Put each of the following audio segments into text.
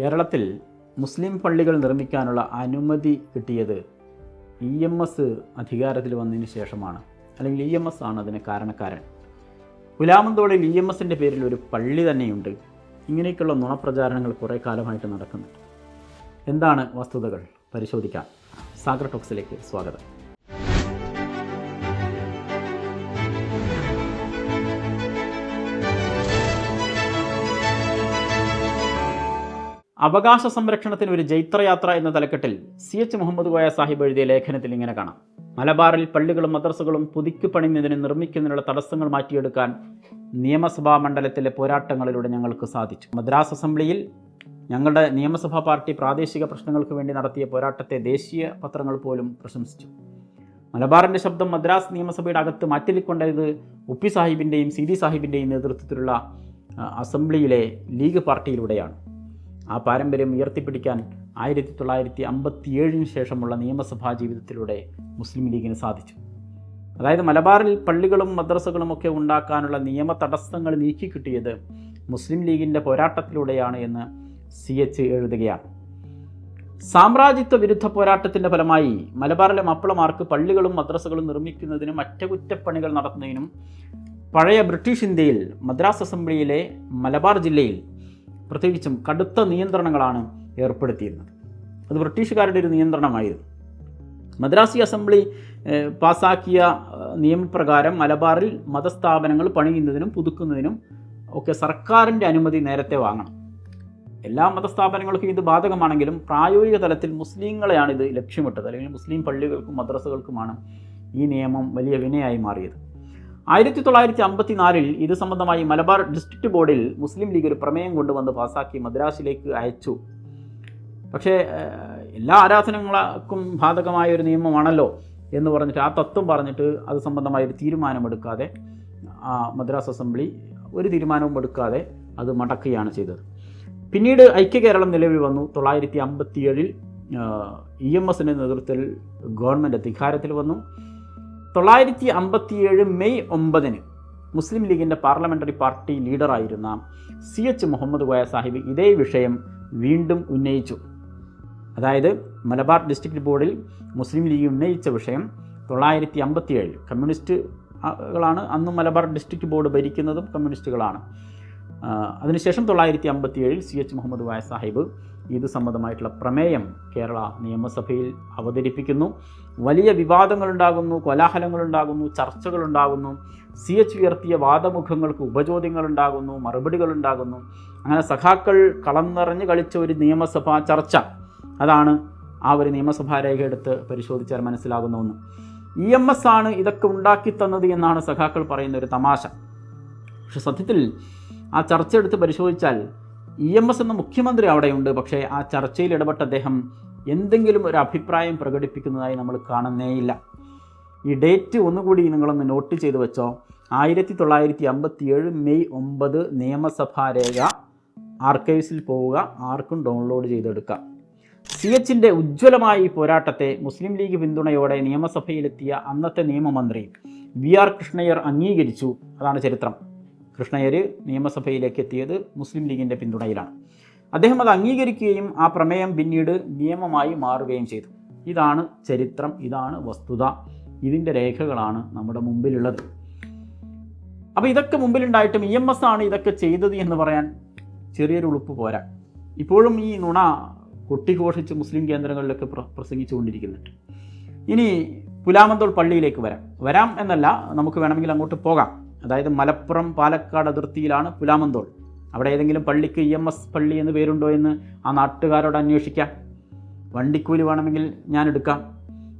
കേരളത്തിൽ മുസ്ലിം പള്ളികൾ നിർമ്മിക്കാനുള്ള അനുമതി കിട്ടിയത് ഇ എം എസ് അധികാരത്തിൽ വന്നതിന് ശേഷമാണ്. അല്ലെങ്കിൽ ഇ എം എസ് ആണ് അതിന് കാരണക്കാരൻ. പുലാമന്തോളിൽ ഇ എം എസിന്റെ പേരിൽ ഒരു പള്ളി തന്നെയുണ്ട്. ഇങ്ങനെയൊക്കെയുള്ള നുണപ്രചാരണങ്ങൾ കുറേ കാലമായിട്ട് നടക്കുന്നുണ്ട്. എന്താണ് വസ്തുതകൾ? പരിശോധിക്കാം. സാഗർ ടോക്സിലേക്ക് സ്വാഗതം. അവകാശ സംരക്ഷണത്തിന് ഒരു ജൈത്രയാത്ര എന്ന തലക്കെട്ടിൽ സി എച്ച് മുഹമ്മദ് കോയ സാഹിബ് എഴുതിയ ലേഖനത്തിൽ ഇങ്ങനെ കാണാം. മലബാറിൽ പള്ളികളും മദ്രസകളും പുതുക്കി പണിയുന്നതിന് നിർമ്മിക്കുന്നതിനുള്ള തടസ്സങ്ങൾ മാറ്റിയെടുക്കാൻ നിയമസഭാ മണ്ഡലത്തിലെ പോരാട്ടങ്ങളിലൂടെ ഞങ്ങൾക്ക് സാധിച്ചു. മദ്രാസ് അസംബ്ലിയിൽ ഞങ്ങളുടെ നിയമസഭാ പാർട്ടി പ്രാദേശിക പ്രശ്നങ്ങൾക്ക് വേണ്ടി നടത്തിയ പോരാട്ടത്തെ ദേശീയ പത്രങ്ങൾ പോലും പ്രശംസിച്ചു. മലബാറിന്റെ ശബ്ദം മദ്രാസ് നിയമസഭയുടെ അകത്ത് മാറ്റിക്കൊണ്ടത് ഉപ്പി സാഹിബിന്റെയും സി ഡി സാഹിബിന്റെയും നേതൃത്വത്തിലുള്ള അസംബ്ലിയിലെ ലീഗ് പാർട്ടിയിലൂടെയാണ്. ആ പാരമ്പര്യം ഉയർത്തിപ്പിടിക്കാൻ ആയിരത്തി തൊള്ളായിരത്തി അമ്പത്തി ഏഴിന് ശേഷമുള്ള നിയമസഭാ ജീവിതത്തിലൂടെ മുസ്ലിം ലീഗിന് സാധിച്ചു. അതായത് മലബാറിൽ പള്ളികളും മദ്രസകളും ഒക്കെ ഉണ്ടാക്കാനുള്ള നിയമ തടസ്സങ്ങൾ നീക്കിക്കിട്ടിയത് മുസ്ലിം ലീഗിന്റെ പോരാട്ടത്തിലൂടെയാണ് എന്ന് സി എച്ച് എഴുതുകയാണ്. സാമ്രാജ്യത്വ വിരുദ്ധ പോരാട്ടത്തിന്റെ ഫലമായി മലബാറിലെ മപ്പിളമാർക്ക് പള്ളികളും മദ്രസകളും നിർമ്മിക്കുന്നതിനും അറ്റകുറ്റപ്പണികൾ നടത്തുന്നതിനും പഴയ ബ്രിട്ടീഷ് ഇന്ത്യയിൽ മദ്രാസ് അസംബ്ലിയിലെ മലബാർ ജില്ലയിൽ പ്രത്യേകിച്ചും കടുത്ത നിയന്ത്രണങ്ങളാണ് ഏർപ്പെടുത്തിയിരുന്നത്. അത് ബ്രിട്ടീഷുകാരുടെ ഒരു നിയന്ത്രണമായിരുന്നു. മദ്രാസി അസംബ്ലി പാസാക്കിയ നിയമപ്രകാരം മലബാറിൽ മതസ്ഥാപനങ്ങൾ പണിയുന്നതിനും പുതുക്കുന്നതിനും ഒക്കെ സർക്കാരിന്റെ അനുമതി നേരത്തെ വാങ്ങണം. എല്ലാ മതസ്ഥാപനങ്ങൾക്കും ഇത് ബാധകമാണെങ്കിലും പ്രായോഗിക തലത്തിൽ മുസ്ലിങ്ങളെയാണ് ഇത് ലക്ഷ്യമിട്ടത്. അല്ലെങ്കിൽ മുസ്ലിം പള്ളികൾക്കും മദ്രസകൾക്കുമാണ് ഈ നിയമം വലിയ വിനയായി മാറിയത്. ആയിരത്തി തൊള്ളായിരത്തി അമ്പത്തിനാലിൽ ഇത് സംബന്ധമായി മലബാർ ഡിസ്ട്രിക്ട് ബോർഡിൽ മുസ്ലിം ലീഗ് ഒരു പ്രമേയം കൊണ്ടുവന്ന് പാസാക്കി മദ്രാസിലേക്ക് അയച്ചു. പക്ഷേ എല്ലാ ആരാധനകൾക്കും ബാധകമായ ഒരു നിയമമാണല്ലോ എന്ന് പറഞ്ഞിട്ട് ആ തത്വം പറഞ്ഞിട്ട് അത് സംബന്ധമായ ഒരു തീരുമാനമെടുക്കാതെ ആ മദ്രാസ് അസംബ്ലി ഒരു തീരുമാനവും എടുക്കാതെ അത് മടക്കുകയാണ് ചെയ്തത്. പിന്നീട് ഐക്യ കേരളം നിലവിൽ വന്നു. തൊള്ളായിരത്തി അമ്പത്തിയേഴിൽ ഇ എം എസിന്റെ നേതൃത്വത്തിൽ ഗവൺമെന്റ് അധികാരത്തിൽ വന്നു. തൊള്ളായിരത്തി അമ്പത്തിയേഴ് മെയ് ഒമ്പതിന് മുസ്ലിം ലീഗിന്റെ പാർലമെന്ററി പാർട്ടി ലീഡറായിരുന്ന സി എച്ച് മുഹമ്മദ് കോയ സാഹിബ് ഇതേ വിഷയം വീണ്ടും ഉന്നയിച്ചു. അതായത് മലബാർ ഡിസ്ട്രിക്ട് ബോർഡിൽ മുസ്ലിം ലീഗ് ഉന്നയിച്ച വിഷയം തൊള്ളായിരത്തി അമ്പത്തിയേഴ് കമ്മ്യൂണിസ്റ്റുകളാണ് അന്ന് മലബാർ ഡിസ്ട്രിക്ട് ബോർഡ് ഭരിക്കുന്നതും കമ്മ്യൂണിസ്റ്റുകളാണ്. അതിനുശേഷം തൊള്ളായിരത്തി അമ്പത്തി ഏഴിൽ സി എച്ച് മുഹമ്മദ് വായ സാഹിബ് ഇത് സംബന്ധമായിട്ടുള്ള പ്രമേയം കേരള നിയമസഭയിൽ അവതരിപ്പിക്കുന്നു. വലിയ വിവാദങ്ങളുണ്ടാകുന്നു കോലാഹലങ്ങളുണ്ടാകുന്നു ചർച്ചകളുണ്ടാകുന്നു സി എച്ച് ഉയർത്തിയ വാദമുഖങ്ങൾക്ക് ഉപചോദ്യങ്ങളുണ്ടാകുന്നു മറുപടികളുണ്ടാകുന്നു. അങ്ങനെ സഖാക്കൾ കളം നിറഞ്ഞ് കളിച്ച ഒരു നിയമസഭാ ചർച്ച. അതാണ് ആ ഒരു നിയമസഭാ രേഖ എടുത്ത് പരിശോധിച്ചാൽ മനസ്സിലാകുന്ന ഒന്ന് ഇ എം എസ് ആണ് ഇതൊക്കെ ഉണ്ടാക്കി തന്നത് എന്നാണ് സഖാക്കൾ പറയുന്ന ഒരു തമാശ. പക്ഷെ സത്യത്തിൽ ആ ചർച്ച എടുത്ത് പരിശോധിച്ചാൽ ഇ എം എസ് എന്ന മുഖ്യമന്ത്രി അവിടെയുണ്ട്. പക്ഷേ ആ ചർച്ചയിൽ ഇടപെട്ട അദ്ദേഹം എന്തെങ്കിലും ഒരു അഭിപ്രായം പ്രകടിപ്പിക്കുന്നതായി നമ്മൾ കാണുന്നേയില്ല ഈ ഡേറ്റ് ഒന്നുകൂടി നിങ്ങളൊന്ന് നോട്ട് ചെയ്തു വെച്ചോ. ആയിരത്തി തൊള്ളായിരത്തി അമ്പത്തി ഏഴ് മെയ് ഒമ്പത് നിയമസഭാ രേഖ ആർക്കൈവ്സിൽ പോവുക ആർക്കും ഡൗൺലോഡ് ചെയ്തെടുക്കുക സി എച്ചിന്റെ ഉജ്ജ്വലമായ ഈ പോരാട്ടത്തെ മുസ്ലിം ലീഗ് പിന്തുണയോടെ നിയമസഭയിലെത്തിയ അന്നത്തെ നിയമമന്ത്രി വി ആർ കൃഷ്ണയ്യർ അംഗീകരിച്ചു. അതാണ് ചരിത്രം. കൃഷ്ണയ്യർ നിയമസഭയിലേക്ക് എത്തിയത് മുസ്ലിം ലീഗിന്റെ പിന്തുണയിലാണ്. അദ്ദേഹം അത് അംഗീകരിക്കുകയും ആ പ്രമേയം പിന്നീട് നിയമമായി മാറുകയും ചെയ്തു. ഇതാണ് ചരിത്രം ഇതാണ് വസ്തുത. ഇതിന്റെ രേഖകളാണ് നമ്മുടെ മുമ്പിലുള്ളത്. അപ്പോൾ ഇതൊക്കെ മുമ്പിലുണ്ടായിട്ടും ഇ എം എസ് ആണ് ഇതൊക്കെ ചെയ്തത് എന്ന് പറയാൻ ചെറിയൊരു ഉളുപ്പ് പോരാ. ഇപ്പോഴും ഈ നുണ കൊട്ടിഘോഷിച്ച് മുസ്ലിം കേന്ദ്രങ്ങളിലൊക്കെ പ്ര പ്രസംഗിച്ചുകൊണ്ടിരിക്കുന്നുണ്ട്. ഇനി പുലാമന്തോൾ പള്ളിയിലേക്ക് വരാം. വരാം എന്നല്ല നമുക്ക് വേണമെങ്കിൽ അങ്ങോട്ട് പോകാം. അതായത് മലപ്പുറം പാലക്കാട് അതിർത്തിയിലാണ് പുലാമന്തോൾ. അവിടെ ഏതെങ്കിലും പള്ളിക്ക് ഇ എം എസ് പള്ളി എന്ന് പേരുണ്ടോ എന്ന് ആ നാട്ടുകാരോട് അന്വേഷിക്കാം. വണ്ടിക്കൂലി വേണമെങ്കിൽ ഞാൻ എടുക്കാം.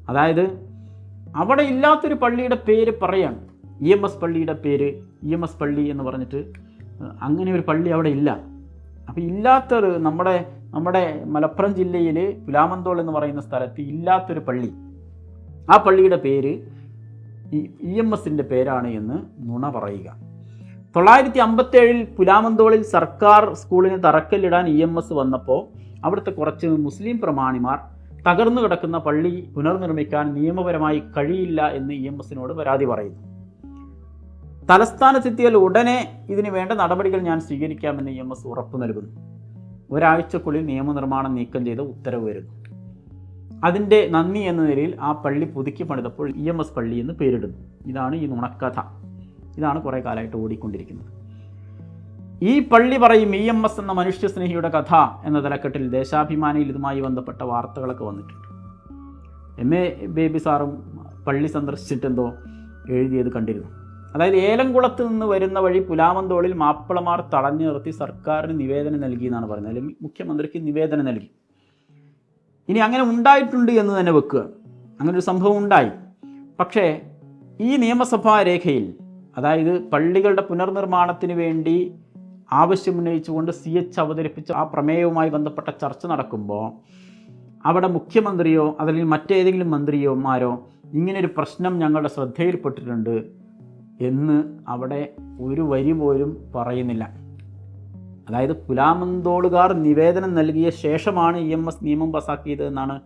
അതായത് അവിടെ ഇല്ലാത്തൊരു പള്ളിയുടെ പേര് പറയാണ്. ഇ എം എസ് പള്ളിയുടെ പേര് ഇ എം എസ് പള്ളി എന്ന് പറഞ്ഞിട്ട് അങ്ങനെ ഒരു പള്ളി അവിടെ ഇല്ല. അപ്പോൾ ഇല്ലാത്തൊരു നമ്മുടെ നമ്മുടെ മലപ്പുറം ജില്ലയിൽ പുലാമന്തോൾ എന്ന് പറയുന്ന സ്ഥലത്ത് ഇല്ലാത്തൊരു പള്ളി. ആ പള്ളിയുടെ പേര് ഇ എം എസിന്റെ പേരാണ് എന്ന് നുണ പറയുക. തൊള്ളായിരത്തി അമ്പത്തേഴിൽ പുലാമന്തോളിൽ സർക്കാർ സ്കൂളിന് തറക്കല്ലിടാൻ ഇ എം എസ് വന്നപ്പോൾ അവിടുത്തെ കുറച്ച് മുസ്ലിം പ്രമാണിമാർ തകർന്നു കിടക്കുന്ന പള്ളി പുനർനിർമ്മിക്കാൻ നിയമപരമായി കഴിയില്ല എന്ന് ഇ എം എസിനോട് പരാതി പറയുന്നു. തലസ്ഥാനത്തെത്തിയാൽ ഉടനെ ഇതിന് വേണ്ട നടപടികൾ ഞാൻ സ്വീകരിക്കാമെന്ന് ഇ എം എസ് ഉറപ്പു നൽകുന്നു. ഒരാഴ്ചക്കുള്ളിൽ നിയമനിർമ്മാണം നീക്കം ചെയ്ത് ഉത്തരവ് വരുന്നു. അതിന്റെ നന്ദി എന്ന നിലയിൽ ആ പള്ളി പുതുക്കി പണിതപ്പോൾ ഇ എം എസ് പള്ളി എന്ന് പേരിടുന്നു. ഇതാണ് ഈ നുണക്കഥ. ഇതാണ് കുറേ കാലമായിട്ട് ഓടിക്കൊണ്ടിരിക്കുന്നത്. ഈ പള്ളി പറയും ഇ എം എസ് എന്ന മനുഷ്യസ്നേഹിയുടെ കഥ എന്ന തലക്കെട്ടിൽ ദേശാഭിമാനിയിൽ ഇതുമായി ബന്ധപ്പെട്ട വാർത്തകളൊക്കെ വന്നിട്ടുണ്ട്. എം എ ബേബി സാറും പള്ളി സന്ദർശിച്ചിട്ടെന്തോ എഴുതിയത് കണ്ടിരുന്നു. അതായത് ഏലംകുളത്ത് നിന്ന് വരുന്ന വഴി പുലാമന്തോളിൽ മാപ്പിളമാർ തടഞ്ഞു നിർത്തി സർക്കാരിന് നിവേദനം നൽകി എന്നാണ് പറയുന്നത്. അല്ലെങ്കിൽ മുഖ്യമന്ത്രിക്ക് നിവേദനം നൽകി. ഇനി അങ്ങനെ ഉണ്ടായിട്ടുണ്ട് എന്ന് തന്നെ വെക്കുക. അങ്ങനെ ഒരു സംഭവം ഉണ്ടായി. പക്ഷേ ഈ നിയമസഭാ രേഖയിൽ അതായത് പള്ളികളുടെ പുനർനിർമ്മാണത്തിന് വേണ്ടി ആവശ്യമുന്നയിച്ചുകൊണ്ട് സി എച്ച് അവതരിപ്പിച്ച ആ പ്രമേയവുമായി ബന്ധപ്പെട്ട ചർച്ച നടക്കുമ്പോൾ അവിടെ മുഖ്യമന്ത്രിയോ അതല്ലെങ്കിൽ മറ്റേതെങ്കിലും മന്ത്രിയോമാരോ ഇങ്ങനൊരു പ്രശ്നം ഞങ്ങളുടെ ശ്രദ്ധയിൽപ്പെട്ടിട്ടുണ്ട് എന്ന് അവിടെ ഒരു വരി പോലും പറയുന്നില്ല. അതായത് പുലാമന്തോളുകാർ നിവേദനം നൽകിയ ശേഷമാണ് ഇ എം എസ് നിയമം പാസാക്കിയത് എന്നാണ്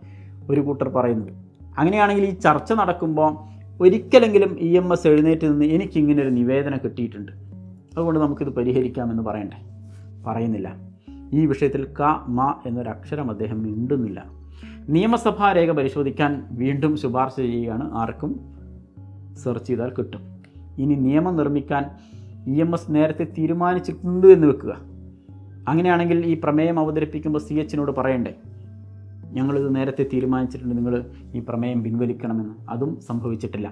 ഒരു കൂട്ടർ പറയുന്നത്. അങ്ങനെയാണെങ്കിൽ ഈ ചർച്ച നടക്കുമ്പോൾ ഒരിക്കലെങ്കിലും ഇ എം എസ് എഴുന്നേറ്റ് നിന്ന് എനിക്കിങ്ങനെ ഒരു നിവേദനം കിട്ടിയിട്ടുണ്ട്. അതുകൊണ്ട് നമുക്കിത് പരിഹരിക്കാമെന്ന് പറയണ്ടേ? പറയുന്നില്ല. ഈ വിഷയത്തിൽ ക മ എന്നൊരു അക്ഷരം അദ്ദേഹം മിണ്ടുന്നില്ല. നിയമസഭാ രേഖ പരിശോധിക്കാൻ വീണ്ടും ശുപാർശ ചെയ്യുകയാണ് ആർക്കും സെർച്ച് ചെയ്താൽ കിട്ടും. ഇനി നിയമം നിർമ്മിക്കാൻ ഇ എം എസ് നേരത്തെ തീരുമാനിച്ചിട്ടുണ്ട് എന്ന് വെക്കുക. അങ്ങനെയാണെങ്കിൽ ഈ പ്രമേയം അവതരിപ്പിക്കുമ്പോൾ സി എച്ചിനോട് പറയണ്ടേ? ഞങ്ങളിത് നേരത്തെ തീരുമാനിച്ചിട്ടുണ്ട് നിങ്ങൾ ഈ പ്രമേയം പിൻവലിക്കണമെന്ന്. അതും സംഭവിച്ചിട്ടില്ല.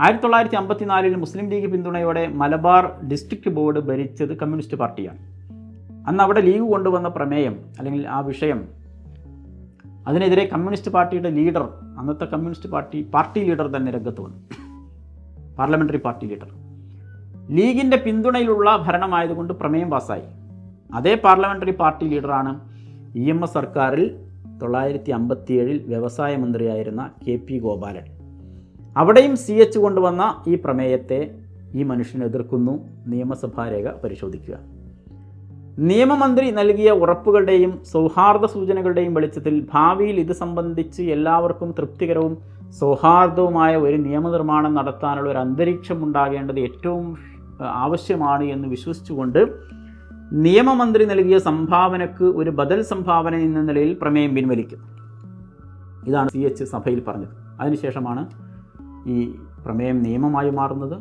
ആയിരത്തി തൊള്ളായിരത്തി അമ്പത്തിനാലിൽ മുസ്ലിം ലീഗ് പിന്തുണയോടെ മലബാർ ഡിസ്ട്രിക്ട് ബോർഡ് ഭരിച്ചത് കമ്മ്യൂണിസ്റ്റ് പാർട്ടിയാണ്. അന്ന് അവിടെ ലീഗ് കൊണ്ടുവന്ന പ്രമേയം അല്ലെങ്കിൽ ആ വിഷയം അതിനെതിരെ കമ്മ്യൂണിസ്റ്റ് പാർട്ടിയുടെ ലീഡർ അന്നത്തെ കമ്മ്യൂണിസ്റ്റ് പാർട്ടി പാർട്ടി ലീഡർ തന്നെ രംഗത്ത് വന്നു. Parliamentary party leader. ലീഗിന്റെ പിന്തുണയിലുള്ള ഭരണമായതുകൊണ്ട് പ്രമേയം പാസ്സായി. അതേ പാർലമെന്ററി പാർട്ടി ലീഡറാണ് ഇ എം എസ് സർക്കാരിൽ തൊള്ളായിരത്തി അമ്പത്തിയേഴിൽ വ്യവസായ മന്ത്രിയായിരുന്ന കെ പി ഗോപാലൻ. അവിടെയും സി എച്ച് കൊണ്ടുവന്ന ഈ പ്രമേയത്തെ ഈ മനുഷ്യൻ എതിർക്കുന്നു. നിയമസഭാ രേഖ പരിശോധിക്കുക. നിയമമന്ത്രി നൽകിയ ഉറപ്പുകളുടെയും സൗഹാർദ്ദ സൂചനകളുടെയും വെളിച്ചത്തിൽ ഭാവിയിൽ ഇത് സംബന്ധിച്ച് എല്ലാവർക്കും തൃപ്തികരവും സൗഹാർദ്ദവുമായ ഒരു നിയമനിർമ്മാണം നടത്താനുള്ള ഒരു അന്തരീക്ഷം ഉണ്ടാകേണ്ടത് ഏറ്റവും ആവശ്യമാണ് എന്ന് വിശ്വസിച്ചുകൊണ്ട് നിയമമന്ത്രി നൽകിയ സംഭാവനക്ക് ഒരു ബദൽ സംഭാവന എന്ന നിലയിൽ പ്രമേയം പിൻവലിക്കും. ഇതാണ് സി എച്ച് സഭയിൽ പറഞ്ഞത്. അതിനുശേഷമാണ് ഈ പ്രമേയം നിയമമായി മാറുന്നത്.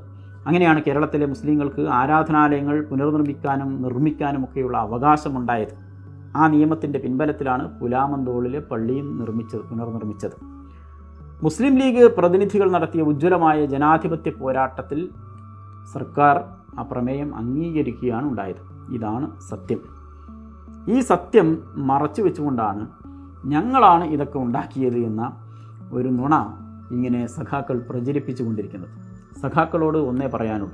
അങ്ങനെയാണ് കേരളത്തിലെ മുസ്ലിങ്ങൾക്ക് ആരാധനാലയങ്ങൾ പുനർനിർമ്മിക്കാനും നിർമ്മിക്കാനും ഒക്കെയുള്ള അവകാശമുണ്ടായത്. ആ നിയമത്തിന്റെ പിൻബലത്തിലാണ് പുലാമന്തോളിലെ പള്ളിയും നിർമ്മിച്ചത് പുനർനിർമ്മിച്ചത്. മുസ്ലിം ലീഗ് പ്രതിനിധികൾ നടത്തിയ ഉജ്ജ്വലമായ ജനാധിപത്യ പോരാട്ടത്തിൽ സർക്കാർ ആ പ്രമേയം അംഗീകരിക്കുകയാണ് ഉണ്ടായത്. ഇതാണ് സത്യം. ഈ സത്യം മറച്ചു വെച്ചുകൊണ്ടാണ് ഞങ്ങളാണ് ഇതൊക്കെ ഉണ്ടാക്കിയത് എന്ന ഒരു നുണ ഇങ്ങനെ സഖാക്കൾ പ്രചരിപ്പിച്ചു കൊണ്ടിരിക്കുന്നത്. സഖാക്കളോട് ഒന്നേ പറയാനുള്ളൂ.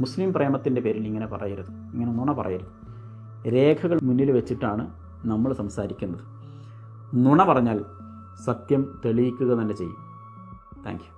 മുസ്ലിം പ്രേമത്തിന്റെ പേരിൽ ഇങ്ങനെ പറയരുത്. ഇങ്ങനെ നുണ പറയരുത്. രേഖകൾ മുന്നിൽ വെച്ചിട്ടാണ് നമ്മൾ സംസാരിക്കുന്നത്. നുണ പറഞ്ഞാൽ സത്യം തെളിയിക്കുക തന്നെ ചെയ്യും. താങ്ക്